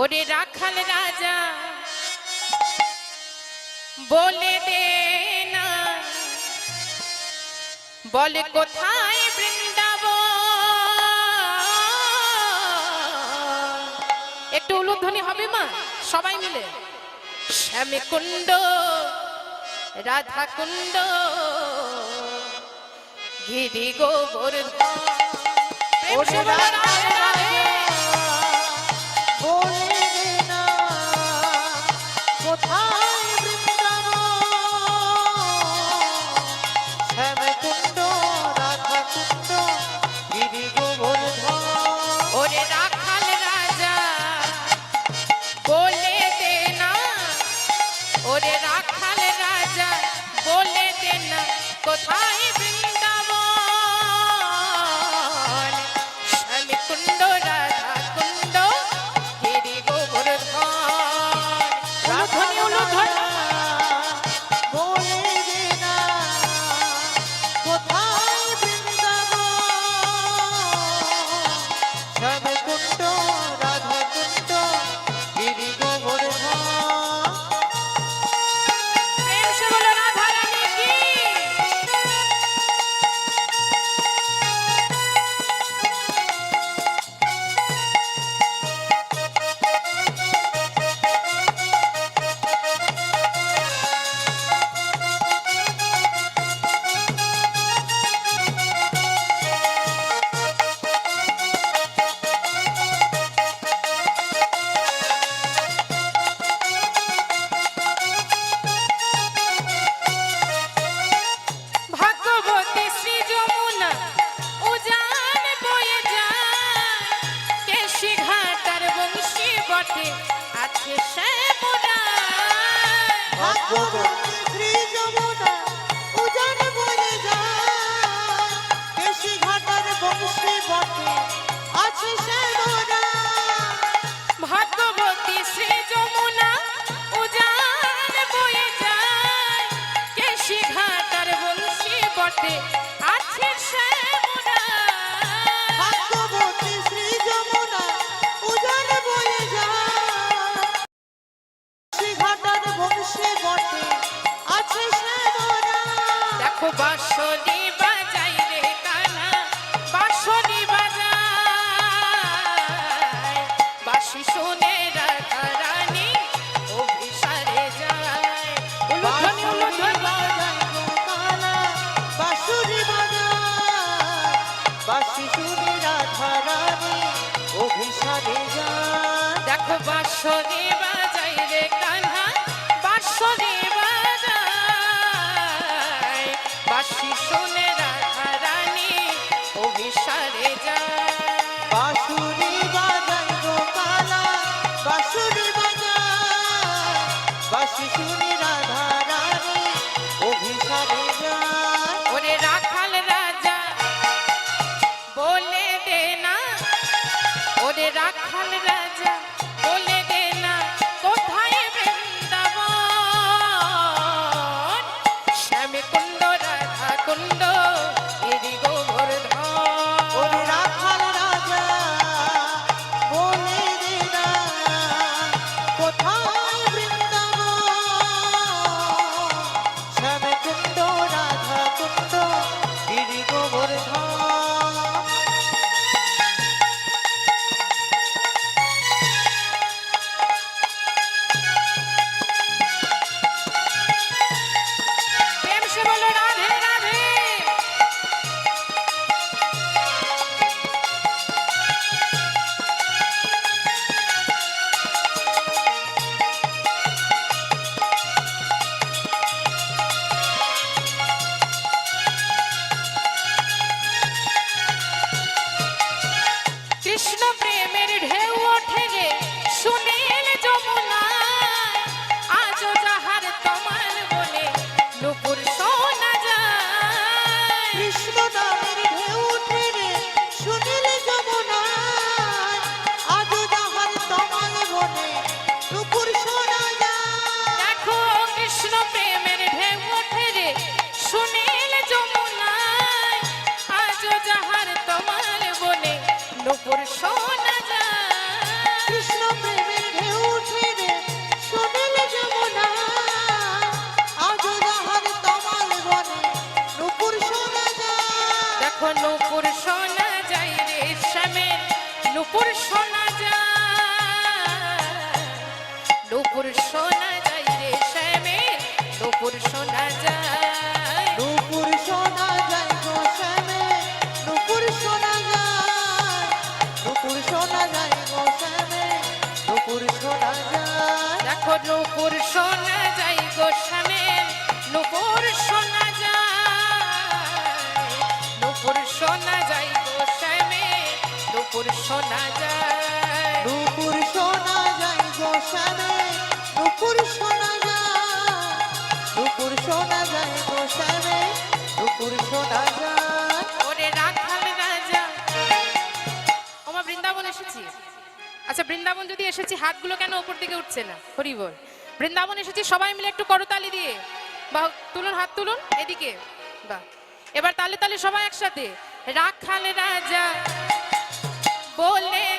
ওরে রাখাল রাজা, বলে দে না। বলে কোথায় বৃন্দাব একটু উলুধ্বনি হবে মা, সবাই মিলে। শ্যামে কুণ্ড রাধা কুণ্ড গিরি গোবর ওরে সাথে আছে সে বাসি সুরে রাধা রানী অভিসারে যা। দেখো বাসরে বা রূপুর সোনা যায় রে শ্যামের রূপুর শোনা যায় রূপুর সোনা যায় গো শ্যামের রূপুর সোনা যায় দুপুর শোনা যায় গো শ্যামের রূপুর সোনা যায় দেখো রূপুর সোনা যায় গো শ্যামের রূপুর সোনা যায় দুপুর সোনা যায় গো শ্যামের রূপুর সোনা যায় যায় গোসামে নুপুর শোনা যায় ওরে বৃন্দাবন এসেছি। আচ্ছা বৃন্দাবন যদি এসেছি, হাতগুলো কেন উপর দিকে উঠছে না? হরি বল। বৃন্দাবন এসেছি, সবাই মিলে একটু করতালি দিয়ে। বা, তুলুন, হাত তুলুন, এদিকে। বা এবার তালে তালে সবাই একসাথে। রাখাল রাজা বলে